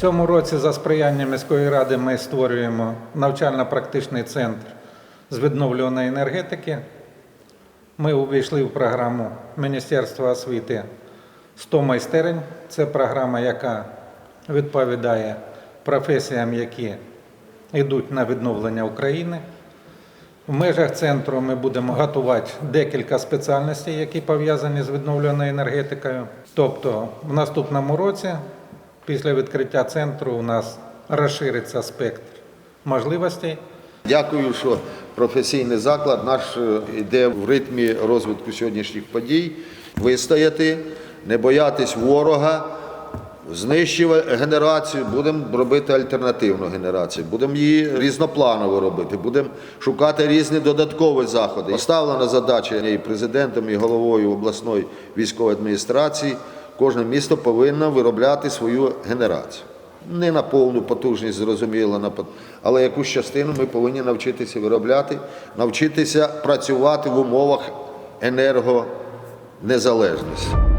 Цьому році за сприяння міської ради ми створюємо навчально-практичний центр з відновлюваної енергетики. Ми увійшли в програму Міністерства освіти 100 майстерень. Це програма, яка відповідає професіям, які йдуть на відновлення України. В межах центру ми будемо готувати декілька спеціальностей, які пов'язані з відновленою енергетикою. Тобто, в наступному році, після відкриття центру, у нас розшириться спектр можливостей. Дякую, що професійний заклад наш е, йде в ритмі розвитку сьогоднішніх подій. Вистояти, не боятись ворога, знищувати генерацію, будемо робити альтернативну генерацію, будемо її різнопланово робити, будемо шукати різні додаткові заходи. Поставлена задача і президентом, і головою обласної військової адміністрації. Кожне місто повинно виробляти свою генерацію. Не на повну потужність, зрозуміло, але якусь частину ми повинні навчитися виробляти, навчитися працювати в умовах енергонезалежності.